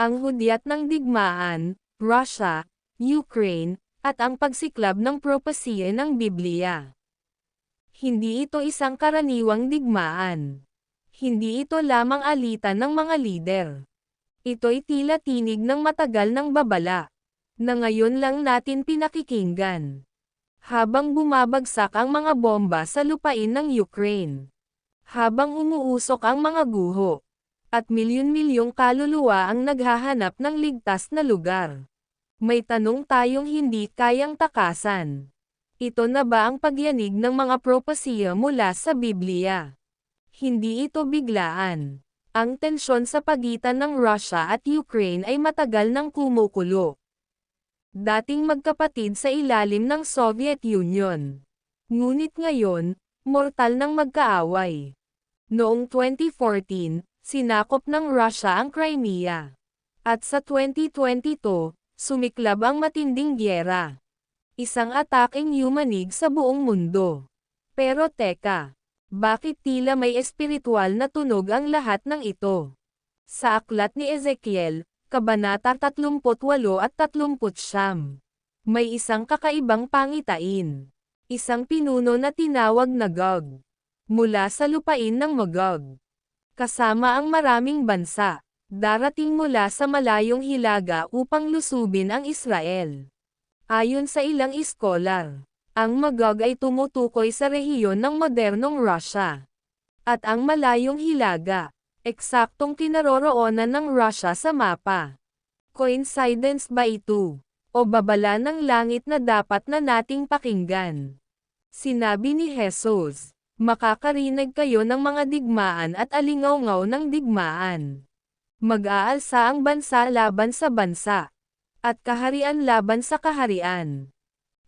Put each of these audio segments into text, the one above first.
ang hudyat ng digmaan, Russia, Ukraine, at ang pagsiklab ng propesiya ng Biblia. Hindi ito isang karaniwang digmaan. Hindi ito lamang alitan ng mga lider. Ito'y tila tinig ng matagal ng babala, na ngayon lang natin pinakikinggan. Habang bumabagsak ang mga bomba sa lupain ng Ukraine. Habang umuusok ang mga guho. At milyon-milyong kaluluwa ang naghahanap ng ligtas na lugar. May tanong tayong hindi kayang takasan. Ito na ba ang pagyanig ng mga propesiya mula sa Biblia? Hindi ito biglaan. Ang tensyon sa pagitan ng Russia at Ukraine ay matagal nang kumukulo. Dating magkapatid sa ilalim ng Soviet Union. Ngunit ngayon, mortal nang magkaaway. Noong 2014, sinakop ng Russia ang Crimea. At sa 2022, sumiklab ang matinding gyera. Isang ataking yumanig sa buong mundo. Pero teka, bakit tila may espiritual na tunog ang lahat ng ito? Sa aklat ni Ezekiel, Kabanata 38 at 39, may isang kakaibang pangitain. Isang pinuno na tinawag na Gog. Mula sa lupain ng Magog. Kasama ang maraming bansa, darating mula sa malayong hilaga upang lusubin ang Israel. Ayon sa ilang iskolar, ang Magog ay tumutukoy sa rehiyon ng modernong Russia. At ang malayong hilaga, eksaktong kinaroroonan ng Russia sa mapa. Coincidence ba ito? O babala ng langit na dapat na nating pakinggan? Sinabi ni Jesus, makakarinig kayo ng mga digmaan at alingaw-ngaw ng digmaan. Mag-aalsa ang bansa laban sa bansa, at kaharian laban sa kaharian.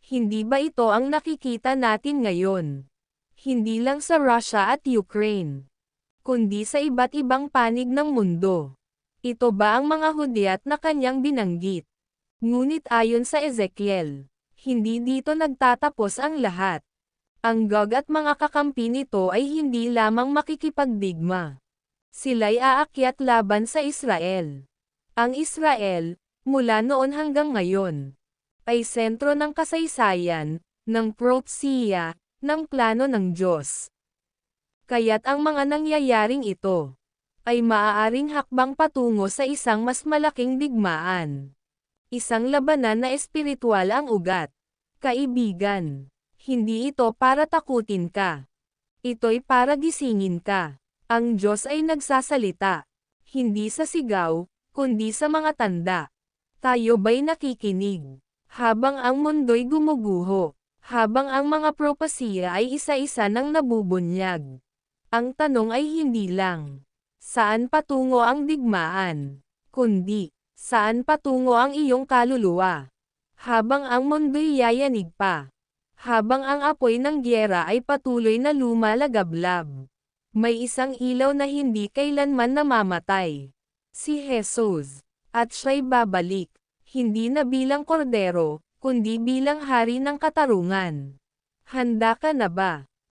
Hindi ba ito ang nakikita natin ngayon? Hindi lang sa Russia at Ukraine kundi sa iba't ibang panig ng mundo. Ito ba ang mga hudyat na kanyang binanggit? Ngunit ayon sa Ezekiel, hindi dito nagtatapos ang lahat. Ang Gog at mga kakampi nito ay hindi lamang makikipagdigma. Sila'y aakyat laban sa Israel. Ang Israel, mula noon hanggang ngayon, ay sentro ng kasaysayan, ng propsiya, ng plano ng Diyos. Kaya't ang mga nangyayaring ito ay maaaring hakbang patungo sa isang mas malaking digmaan. Isang labanan na espiritual ang ugat. Kaibigan, hindi ito para takutin ka. Ito'y para gisingin ka. Ang Diyos ay nagsasalita. Hindi sa sigaw, kundi sa mga tanda. Tayo ba'y nakikinig? Habang ang mundo'y gumuguho. Habang ang mga propasiya ay isa-isa nang nabubunyag. Ang tanong ay hindi lang, saan patungo ang digmaan, kundi, saan patungo ang iyong kaluluwa. Habang ang mundo'y yayanig pa. Habang ang apoy ng gyera ay patuloy na lumalagablab. May isang ilaw na hindi kailanman namamatay. Si Jesus. At siya'y babalik. Hindi na bilang kordero, kundi bilang hari ng katarungan. Handa ka na ba?